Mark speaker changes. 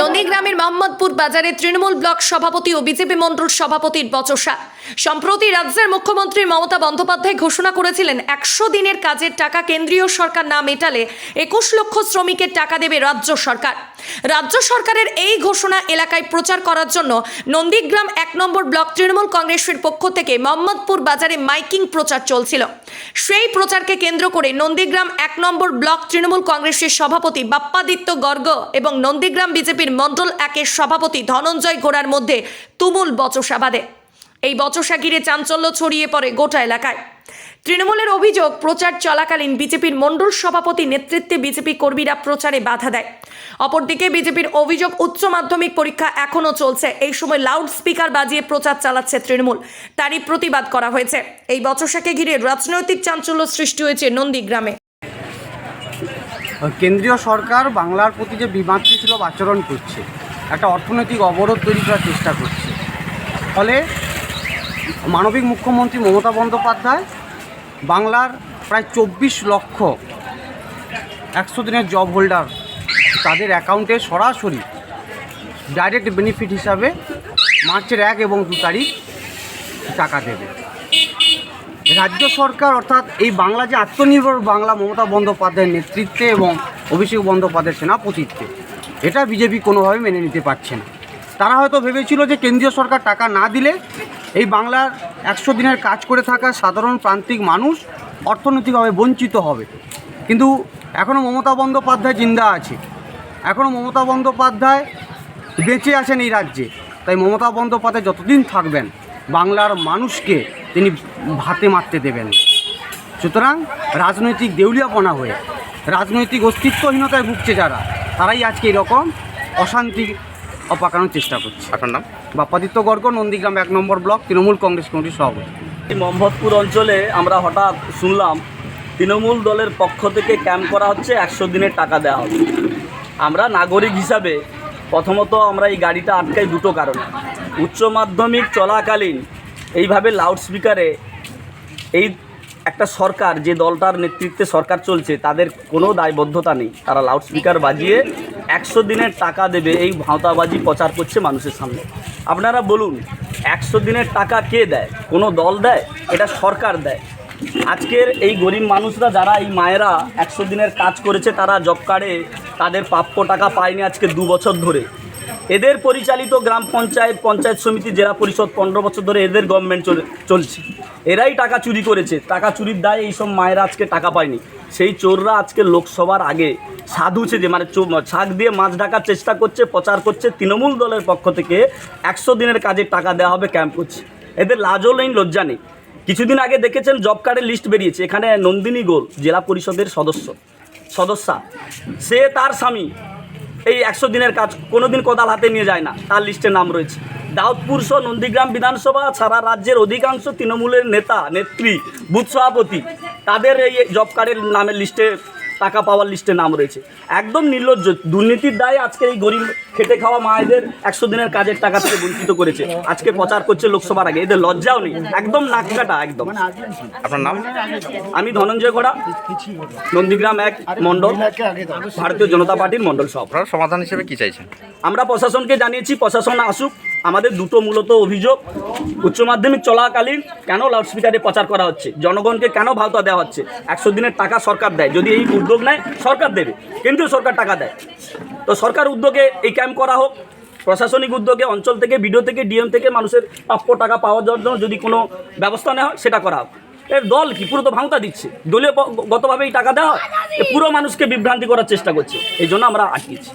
Speaker 1: নন্দীগ্রামের মোহাম্মদপুর বাজারে তৃণমূল ব্লক সভাপতি ও বিজেপি মন্ডল সভাপতির বচসা। সম্প্রতি রাজ্যের মুখ্যমন্ত্রী মমতা বন্দ্যোপাধ্যায় ঘোষণা করেছিলেন, একশো দিনের কাজের টাকা কেন্দ্রীয় সরকার না মেটালে একুশ লক্ষ শ্রমিকের টাকা দেবে রাজ্য সরকার। রাজ্য সরকারের এই ঘোষণা এলাকায় প্রচার করার জন্য নন্দীগ্রাম এক নম্বর ব্লক তৃণমূল কংগ্রেসের পক্ষ থেকে মোহাম্মদপুর বাজারে মাইকিং প্রচার চলছিল। সেই প্রচারকে কেন্দ্র করে নন্দীগ্রাম এক নম্বর ব্লক তৃণমূল কংগ্রেসের সভাপতি বাপ্পাদিত্য গর্গ এবং নন্দীগ্রাম বিজেপির মণ্ডল একের সভাপতি ধনঞ্জয় গোড়ার মধ্যে তুমুল বচসা বাঁধে। এই বচসা ঘিরে চাঞ্চল্য ছড়িয়ে পড়ে গোটা এলাকায়। তৃণমূলের অভিযোগ, প্রচার চলাকালীন বিজেপির মণ্ডল সভাপতি নেতৃত্বে বিজেপি কর্মীরা প্রচারে বাধা দেয়। অপরদিকে বিজেপির অভিযোগ, উচ্চ মাধ্যমিক পরীক্ষা এখনও চলছে। এই সময় লাউড স্পিকার বাজিয়ে প্রচার চালাচ্ছে তৃণমূল। তারই প্রতিবাদ করা হয়েছে। এই বচসাকে ঘিরে রাজনৈতিক চাঞ্চল্য সৃষ্টি হয়েছে নন্দীগ্রামে।
Speaker 2: কেন্দ্রীয় সরকার বাংলার প্রতি যে বিমাতৃসুলভ আচরণ করছে, একটা অর্থনৈতিক অবরোধ তৈরি করার চেষ্টা করছে, ফলে মানবিক মুখ্যমন্ত্রী মমতা বন্দ্যোপাধ্যায় বাংলার প্রায় চব্বিশ লক্ষ একশো দিনের জব হোল্ডার তাদের অ্যাকাউন্টে সরাসরি ডাইরেক্ট বেনিফিট হিসাবে মার্চের এক এবং দু তারিখ টাকা দেবে। রাজ্য সরকার অর্থাৎ এই বাংলা যে আত্মনির্ভর বাংলা মমতা বন্দ্যোপাধ্যায়ের নেতৃত্বে এবং অভিষেক বন্দ্যোপাধ্যায়ের সেনাপতিত্বে, এটা বিজেপি কোনোভাবে মেনে নিতে পারছে না। তারা হয়তো ভেবেছিল যে কেন্দ্রীয় সরকার টাকা না দিলে এই বাংলার একশো দিনের কাজ করে থাকা সাধারণ প্রান্তিক মানুষ অর্থনৈতিকভাবে বঞ্চিত হবে। কিন্তু এখনও মমতা বন্দ্যোপাধ্যায় জিন্দা আছে। এখনও মমতা বন্দ্যোপাধ্যায় বেঁচে আছেন এই রাজ্যে। তাই মমতা বন্দ্যোপাধ্যায় যতদিন থাকবেন, বাংলার মানুষকে তিনি ভাতে মারতে দেবেন। সুতরাং রাজনৈতিক দেউলিয়াপনা হয়ে রাজনৈতিক অস্তিত্বহীনতায় ভুগছে যারা তারাই আজকে এরকম অশান্তি অপাকানোর চেষ্টা করছে।
Speaker 3: আপনার নাম?
Speaker 2: বাপ্পাদিত্য গর্গ নন্দীগ্রাম এক নম্বর ব্লক তৃণমূল কংগ্রেস কমিটির সভাপতি।
Speaker 4: এই মোহাম্মদপুর অঞ্চলে আমরা হঠাৎ শুনলাম তৃণমূল দলের পক্ষ থেকে ক্যাম্প করা হচ্ছে একশো দিনের টাকা দেওয়া হবে। আমরা নাগরিক হিসাবে প্রথমত আমরা এই গাড়িটা আটকাই দুটো কারণে। উচ্চ মাধ্যমিক চলাকালীন এইভাবে লাউডস্পিকারে এই একটা সরকার, যে দলটার নেতৃত্বে সরকার চলছে, তাদের কোনো দায়বদ্ধতা নেই। তারা লাউডস্পিকার বাজিয়ে একশো দিনের টাকা দেবে এই ভাঁওতাবাজি প্রচার করছে মানুষের সামনে। আপনারা বলুন, একশো দিনের টাকা কে দেয়? কোনো দল দেয়? এটা সরকার দেয়। আজকের এই গরিব মানুষরা যারা, এই মায়েরা একশো দিনের কাজ করেছে, তারা জব কার্ডে তাদের প্রাপ্য টাকা পায়নি আজকে দু বছর ধরে। এদের পরিচালিত গ্রাম পঞ্চায়েত পঞ্চায়েত সমিতি, জেলা পরিষদ পনেরো বছর ধরে এদের গভর্নমেন্ট চলছে। এরাই টাকা চুরি করেছে। টাকা চুরির দায়ে এইসব মায়েরা আজকে টাকা পায়নি। সেই চোররা আজকে লোকসভার আগে সাধুছে যে মানে শাক দিয়ে মাছ ঢাকার চেষ্টা করছে, প্রচার করছে। তৃণমূল দলের পক্ষ থেকে একশো দিনের কাজে টাকা দেওয়া হবে ক্যাম্প করছে। এদের লাজও নেই, লজ্জা নেই। কিছুদিন আগে দেখেছেন জব কার্ডের লিস্ট বেরিয়েছে। এখানে নন্দিনী গোল, জেলা পরিষদের সদস্য, সদস্যা। সে তার স্বামী। এই একশো দিনের কাজ কোনো দিন কোদাল হাতে নিয়ে যায় না। তার লিস্টে নাম রয়েছে। দাউদপুর সহ নন্দীগ্রাম বিধানসভা ছাড়া রাজ্যের অধিকাংশ তৃণমূলের নেতা, নেত্রী, বুথ সভাপতি, তাদের এই জব কার্ডের নামের লিস্টে টাকা পাওয়ার লিস্টে নাম রয়েছে। একদম নির্লজ্জ। দুর্নীতির দায়ে আজকে এই গরিব খেটে খাওয়া মায়েদের একশো দিনের কাজের টাকা থেকে বঞ্চিত করেছে। আজকে প্রচার করছে লোকসভার আগে। এদের লজ্জাও নেই। একদম নাক কাটা একদম।
Speaker 3: আপনার নাম?
Speaker 4: আমি ধনঞ্জয় গড়া নন্দীগ্রাম এক মণ্ডল ভারতীয় জনতা পার্টির মণ্ডল সব
Speaker 3: সমাধান হিসেবে কি চাইছেন?
Speaker 4: আমরা প্রশাসনকে জানিয়েছি প্রশাসন আসুক। আমাদের দুটো মূলত অভিযোগ। উচ্চ মাধ্যমিক চলাকালীন কেন লাউডস্পিকারে প্রচার করা হচ্ছে? জনগণকে কেন ভাওতা দেওয়া হচ্ছে? একশো দিনের টাকা সরকার দেয়। যদি এই উদ্যোগ নেয়, সরকার দেবে। কেন্দ্রীয় সরকার টাকা দেয়। তো সরকার উদ্যোগে এই ক্যাম্প করা হোক। প্রশাসনিক উদ্যোগে অঞ্চল থেকে, বিডিও থেকে, ডিএম থেকে মানুষের প্রাপ্য টাকা পাওয়ার জন্য যদি কোনো ব্যবস্থা নেওয়া হয়, সেটা করা হোক। এর দল কি? পুরো তো ভাঙতা দিচ্ছে। দলীয় গতভাবে এই টাকা দেওয়া হয়। পুরো মানুষকে বিভ্রান্তি করার চেষ্টা করছে। এই জন্য আমরা আটকেছি।